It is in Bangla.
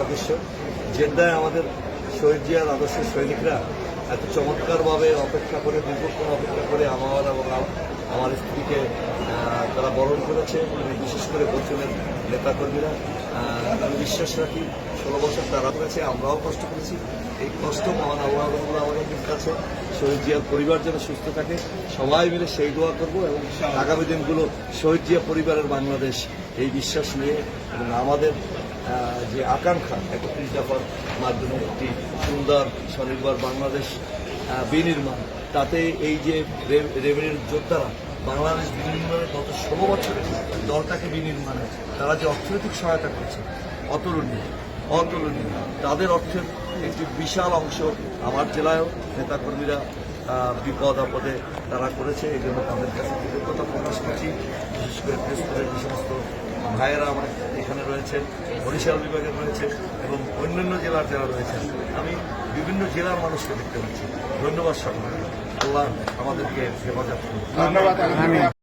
সদস্য জেদ্দায় আমাদের শহীদ জিয়ার আদর্শের সৈনিকরা এত চমৎকারভাবে অপেক্ষা করে দীর্ঘক্ষণ অপেক্ষা করে আমার এবং আমার স্ত্রীকে তারা বরণ করেছে বিশেষ করে বচনের নেতাকর্মীরা। আমি বিশ্বাস রাখি, ষোলো বছর তারা করেছে আমরাও কষ্ট করেছি এই কষ্ট মহান আল্লাহ রবুল্লাহ আলমীর কাছে, শহীদ জিয়ার পরিবার যেন সুস্থ থাকে। সবাই মিলে সেই দোয়া করব এবং আগামী দিনগুলো শহীদ জিয়া পরিবারের বাংলাদেশ, এই বিশ্বাস নিয়ে এবং আমাদের যে আকাঙ্ক্ষা একত্রিশ দফার মাধ্যমে একটি সুন্দর স্বনির্ভর বাংলাদেশ বিনির্মাণ। তাতে এই যে রেভিনিউর যোদ্ধারা বাংলাদেশ বিনির্মাণে গত ষোলো বছরে দলটাকে বিনির্মাণে, তারা যে অর্থনৈতিক সহায়তা করছে, অতুলনীয় অতুলনীয়। তাদের অর্থের একটি বিশাল অংশ আমার জেলায়ও নেতাকর্মীরা বিপদ আপদে তারা করেছে। এই জন্য তাদের কাছে কৃতজ্ঞতা প্রকাশ করছি। বিশেষ করে প্রেসপুরের যে সমস্ত ভাইয়েরা আমার এখানে রয়েছেন বরিশাল বিভাগের রয়েছে এবং অন্যান্য জেলার যারা রয়েছেন, আমি বিভিন্ন জেলার মানুষকে দেখতে পাচ্ছি। ধন্যবাদ সকলকে। আল্লাহ আমাদেরকে হেফাজত ধন্যবাদ।